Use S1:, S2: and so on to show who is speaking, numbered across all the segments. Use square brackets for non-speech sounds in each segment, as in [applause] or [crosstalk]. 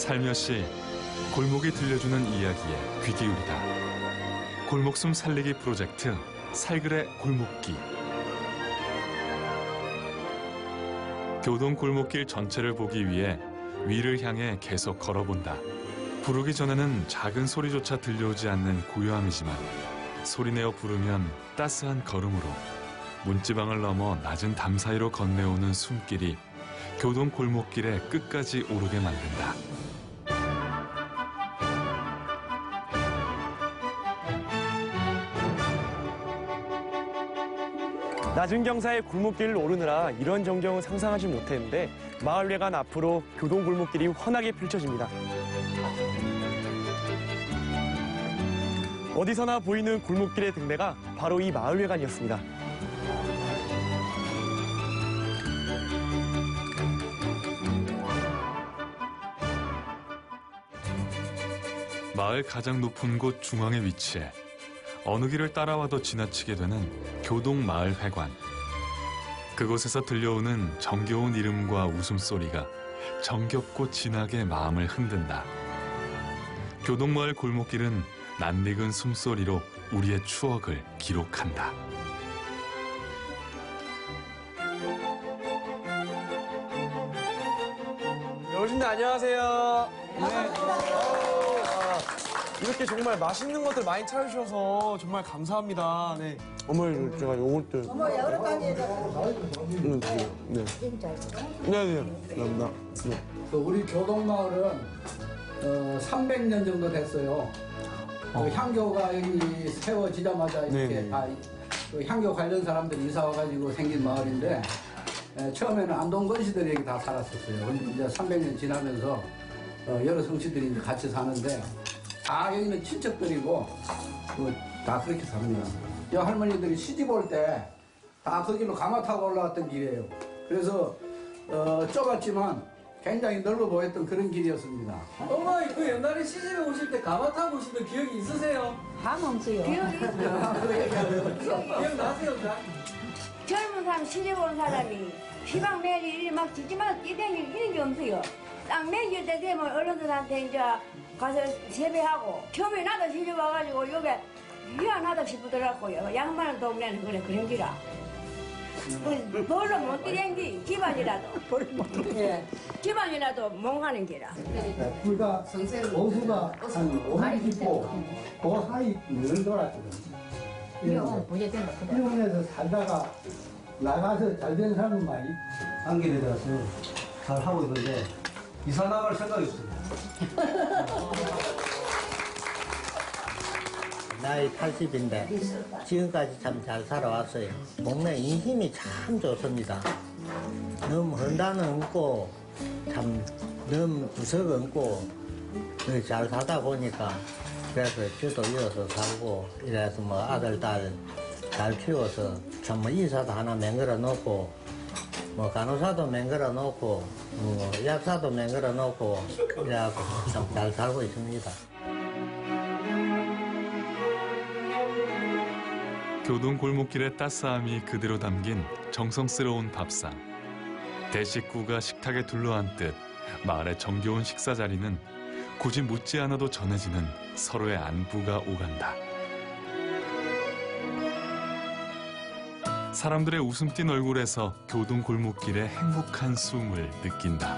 S1: 살며시 골목이 들려주는 이야기에 귀 기울이다. 골목숨 살리기 프로젝트 살그레 골목길. 교동 골목길 전체를 보기 위해 위를 향해 계속 걸어본다. 부르기 전에는 작은 소리조차 들려오지 않는 고요함이지만 소리내어 부르면 따스한 걸음으로 문지방을 넘어 낮은 담 사이로 건네오는 숨길이 교동 골목길의 끝까지 오르게 만든다.
S2: 낮은 경사의 골목길을 오르느라 이런 전경은 상상하지 못했는데 마을회관 앞으로 교동 골목길이 환하게 펼쳐집니다. 어디서나 보이는 골목길의 등대가 바로 이 마을회관이었습니다.
S1: 마을 가장 높은 곳 중앙에 위치해 어느 길을 따라와도 지나치게 되는 교동 마을 회관. 그곳에서 들려오는 정겨운 이름과 웃음소리가 정겹고 진하게 마음을 흔든다. 교동 마을 골목길은 낯익은 숨소리로 우리의 추억을 기록한다.
S2: 여러분들 안녕하세요. 네. 이렇게 정말 맛있는 것들 많이 차려주셔서 정말 감사합니다. 네. 어머니 제가 요것들
S3: 뭐 여러 가지
S2: 음, 드세요. 네. 네네. 감사합니다. 네.
S4: 그 우리 교동마을은 어, 300년 정도 됐어요. 그 향교가 여기 세워지자마자 이렇게
S2: 네 네.
S4: 다그 향교 관련 사람들이 이사 와가지고 생긴 마을인데 에, 처음에는 안동 건 시들이 여기 다 살았었어요. 근데 이제 300년 지나면서 어, 여러 성씨들이 이제 같이 사는데 다 여기는 친척들이고 그, 다 그렇게 삽니다. 이 할머니들이 시집 올 때 다 거기로 가마 타고 올라갔던 길이에요. 그래서 어, 좁았지만 굉장히 넓어 보였던 그런 길이었습니다.
S5: 어머니 그 옛날에 시집에 오실 때 가마 타고 오시던 기억이 있으세요?
S3: 감 없어요. [laughs]
S5: 기억나세요? 잘?
S6: 젊은 사람 시집 온 사람이 시방 매일 이막 지지마다 뛰댕기 이런 게 없어요. 딱 매일 때 되면 어른들한테 이제 가서 세배하고 처음에 나도 시집 와가지고 요게 미안하다 싶더라고요. 양말 동네는 그래 그런 기라. 그 뭘로 못 뛰댕기 집안이라도 [laughs] 예, 집안이라도 멍하는 기라.
S7: 둘다 어수가 한 5년 있고 그 사이 늘 놀았거든요. 일본에서 살다가 나가서 잘 된 사람은 많이 안길에 들어서 잘 하고 있는데 이사 나갈 생각이 없습니다. [laughs]
S8: 나이 80인데 지금까지 참 잘 살아왔어요. 동네 인심이 참 좋습니다. 너무 헌다는 없고 참 너무 구석 없고 그잘 살다 보니까 그래서 쥐도 이어서 살고 이래서 뭐 아들 딸 잘 키워서 참뭐 인사도 하나 맹글어 놓고 뭐 간호사도 맹글어 놓고 뭐 약사도 맹글어 놓고 이래갖고 참잘 살고 있습니다.
S1: 교동 골목길의 따스함이 그대로 담긴 정성스러운 밥상. 대식구가 식탁에 둘러앉듯 마을의 정겨운 식사 자리는 굳이 묻지 않아도 전해지는 서로의 안부가 오간다. 사람들의 웃음 띤 얼굴에서 교동 골목길의 행복한 숨을 느낀다.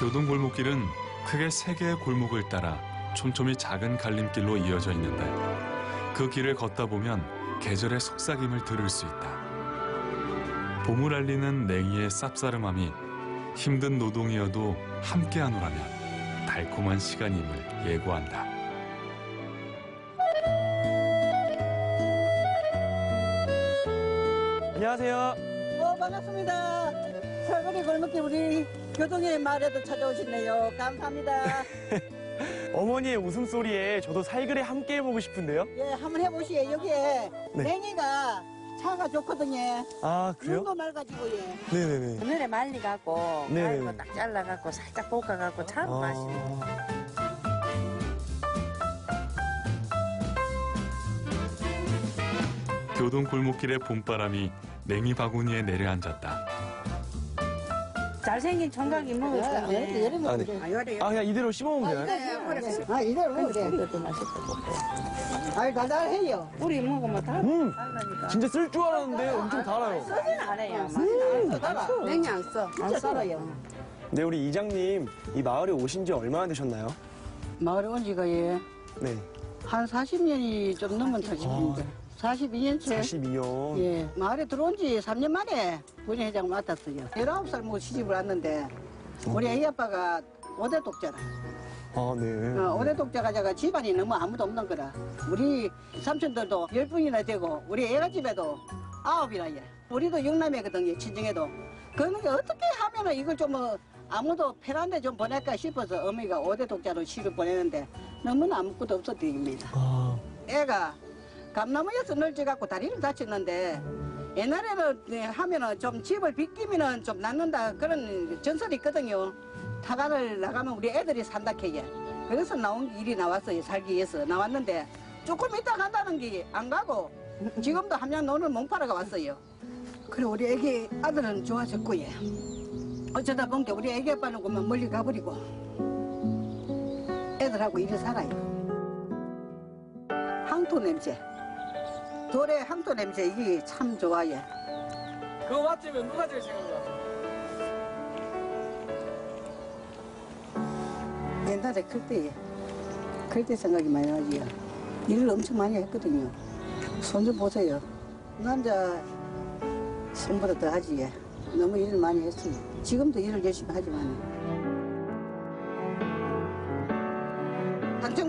S1: 교동 골목길은 크게 세 개의 골목을 따라 촘촘히 작은 갈림길로 이어져 있는데 그 길을 걷다 보면 계절의 속삭임을 들을 수 있다. 봄을 알리는 냉이의 쌉싸름함이 힘든 노동이어도 함께하노라면 달콤한 시간임을 예고한다.
S2: 안녕하세요.
S3: 어, 반갑습니다. 설거리 골목길 우리 교동의 말에도 찾아오셨네요. 감사합니다. [laughs]
S2: 어머니의 웃음소리에 저도 살그레 함께 해보고 싶은데요.
S3: 예, 한번 해보시요. 여기에
S2: 네.
S3: 냉이가 차가 좋거든요.
S2: 아, 그래요?
S3: 눈도 맑아지고, 예.
S2: 네네네.
S9: 그늘에 말리갖고,
S2: 네.
S9: 말고 딱 잘라갖고, 살짝 볶아갖고, 참 아.
S2: 맛있어.
S1: 교동 골목길의 봄바람이 냉이 바구니에 내려앉았다.
S9: 잘생긴 총각이 먹었어.
S3: 네. 여름에
S2: 아, 네.
S3: 그래.
S2: 아, 그냥 이대로 씹어먹으면 되나요?
S3: 아, 이대로 먹으면 돼.
S9: 이것도 맛있고.
S3: 아이, 달달해요.
S9: 우리 먹으면 다
S2: 음,
S9: 달라니까.
S2: 진짜 쓸 줄 알았는데 엄청 달아요.
S9: 쓰진 않아요.
S3: 음.
S9: 냉이 안 써.
S3: 진짜 달아요.
S2: 네, 우리 이장님, 이 마을에 오신 지 얼마나 되셨나요?
S3: 마을에 온 지가 예,
S2: 네,
S3: 한 40년이 좀 넘은 터집니다. 42년째.
S2: 42년.
S3: 예, 마을에 들어온 지 3년 만에 부회장 맡았어요. 19살 먹고 시집을 왔는데, 우리 애기 아빠가 5대 독자라.
S2: 아, 네.
S3: 어, 5대 독자가 제가 집안이 너무 아무도 없는 거라. 우리 삼촌들도 10분이나 되고, 우리 애가 집에도 아홉이나 예. 우리도 육남이거든요, 친정에도. 그러니까 어떻게 하면 은 이걸 좀 어, 아무도 편한데 좀 보낼까 싶어서 어머니가 5대 독자로 시를 보내는데 너무나 아무것도 없었답니다.
S2: 아,
S3: 애가 감나무에서 널져갖고 다리를 다쳤는데 옛날에는 네, 하면은 좀 집을 비끼면은 좀 낫는다 그런 전설이 있거든요. 타가를 나가면 우리 애들이 산다 캐게. 그래서 나온 일이 나왔어요. 살기 위해서 나왔는데 조금 이따 간다는 게 안 가고 지금도 함양 논을 몽파라가 왔어요. 그리고 우리 애기 아들은 좋아졌고 예. 어쩌다 보니까 우리 애기 아빠는 그만 멀리 가버리고 애들하고 이리 살아요. 항토 냄새. 돌의 항토 냄새 이게 참 좋아요.
S5: 그거 맞으면 누가 제일 생각나?
S3: 옛날에 클 때, 클때 생각이 많이 나지요. 일을 엄청 많이 했거든요. 손 좀 보세요. 남자 손보다 더 하지. 예. 너무 일을 많이 했어요. 지금도 일을 열심히 하지만.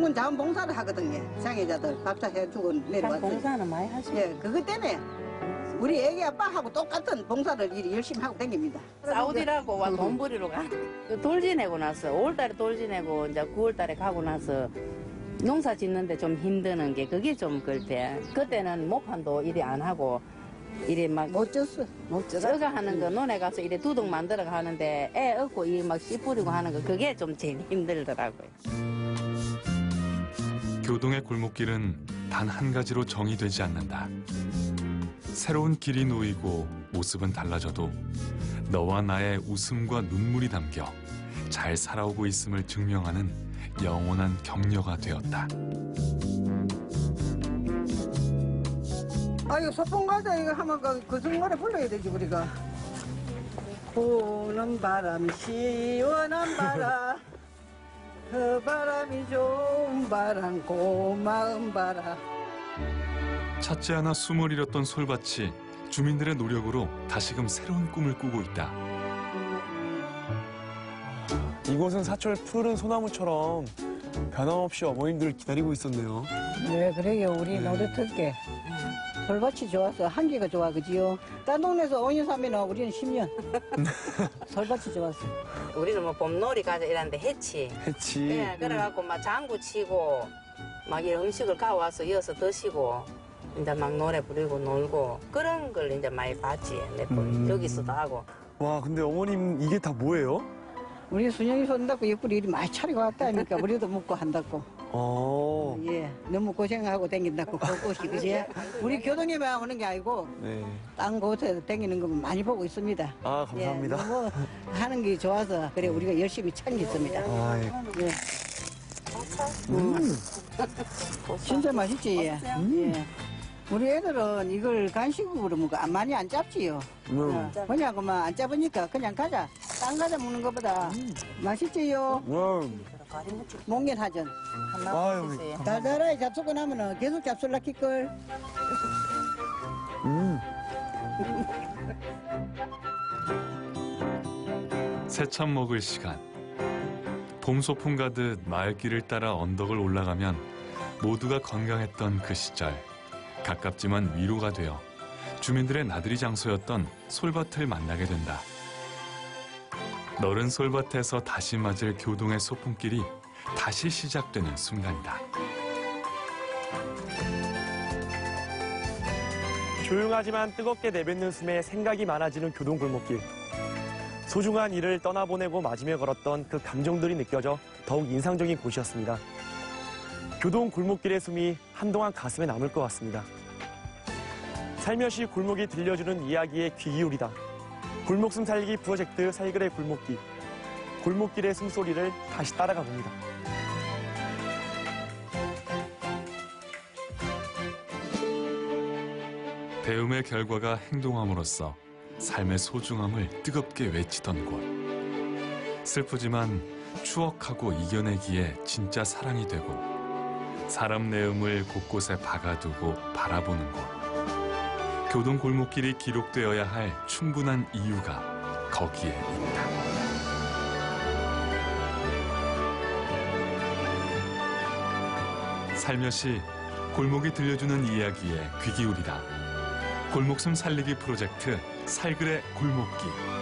S3: 한청군 자원봉사를 하거든요. 장애자들 박사 해주고 내려왔어요.
S9: 봉사는 많이 하죠.
S3: 예, 그것 때문에 우리 애기 아빠하고 똑같은 봉사를 일 열심히 하고 다닙니다.
S9: 사우디라고 와돈 버리러 가. 그돌 지내고 나서 5월달에 돌 지내고 이제 9월달에 가고 나서 농사 짓는데 좀 힘드는 게 그게 좀 그때 그때는 목판도 일이 안 하고 이래
S3: 막못 졌어. 못 졌어.
S9: 쪄가 하는 거 논에 가서 이래 두둑 만들어 가는데 애 얻고 이 막 씨 뿌리고 하는 거 그게 좀 제일 힘들더라고요.
S1: 교동의 골목길은 단 한 가지로 정의되지 않는다. 새로운 길이 놓이고 모습은 달라져도 너와 나의 웃음과 눈물이 담겨 잘 살아오고 있음을 증명하는 영원한 격려가 되었다.
S3: 아유 소풍 가자 이거 하면 그, 그 순간에 불러야 되지 우리가 부는 바람 시원한 바람 그 [laughs] 바람이 좋은 바람 고마운 바람
S1: 찾지 않아 숨을 잃었던 솔밭이 주민들의 노력으로 다시금 새로운 꿈을 꾸고 있다.
S2: 이곳은 사철 푸른 소나무처럼 변함없이 어머님들을 기다리고 있었네요.
S3: 네 그래요 우리 노릇할게 솔밭이 좋아서 한기가 좋아 그지요 딴 동네에서 5년 사면은 우리는 10년 솔밭이 [laughs] 좋았어
S9: 우리는 뭐 봄놀이 가자 이랬는데 했지.
S2: 해치.
S9: 네, 그래갖고 막 장구 치고 막 이런 음식을 가와서 이어서 드시고 이제 막 노래 부르고 놀고 그런 걸 이제 많이 봤지 몇번
S2: 음.
S9: 여기서도 하고
S2: 와, 근데 어머님 이게 다 뭐예요?
S3: 우리 순영이 손잡고 옆구리 이리 많이 차리고 왔다니까 우리도 먹고 한다고
S2: 어,
S3: 예, 너무 고생하고 댕긴다고 [laughs] 그것이 그지? 우리 교동에만 오는 게 아니고
S2: 네.
S3: 딴 곳에서 댕기는 거 많이 보고 있습니다.
S2: 아, 감사합니다.
S3: 예, 너무 하는 게 좋아서 그래 우리가 열심히 챙겼습니다.
S2: 아, 예.
S3: 예. 음. 진짜 맛있지. 예. 예. 우리 애들은 이걸 간식으로 먹어 안- 많이 안 잡지요.
S2: 음.
S3: 왜냐고만 안 잡으니까 그냥 가자. 딴 가자 먹는 것보다 맛있지요.
S2: 음.
S3: 몽년하전.
S2: 아유,
S3: 달달하게 잡수고 나면은 계속 잡술라 킬걸.
S2: 음. [laughs]
S1: 새참 먹을 시간. 봄 소풍 가듯 마을길을 따라 언덕을 올라가면 모두가 건강했던 그 시절. 가깝지만 위로가 되어 주민들의 나들이 장소였던 솔밭을 만나게 된다. 너른 솔밭에서 다시 맞을 교동의 소풍길이 다시 시작되는 순간이다.
S2: 조용하지만 뜨겁게 내뱉는 숨에 생각이 많아지는 교동 골목길. 소중한 일을 떠나보내고 마지막에 걸었던 그 감정들이 느껴져 더욱 인상적인 곳이었습니다. 교동 골목길의 숨이 한동안 가슴에 남을 것 같습니다. 살며시 골목이 들려주는 이야기에 귀 기울이다. 골목숨 살리기 프로젝트 살그레 골목길. 골목길의 숨소리를 다시 따라가 봅니다.
S1: 배움의 결과가 행동함으로써 삶의 소중함을 뜨겁게 외치던 곳. 슬프지만 추억하고 이겨내기에 진짜 사랑이 되고 사람 내음을 곳곳에 박아두고 바라보는 곳. 교동 골목길이 기록되어야 할 충분한 이유가 거기에 있다. 살며시 골목이 들려주는 이야기에 귀 기울이다. 골목숨 살리기 프로젝트 살그레 골목길.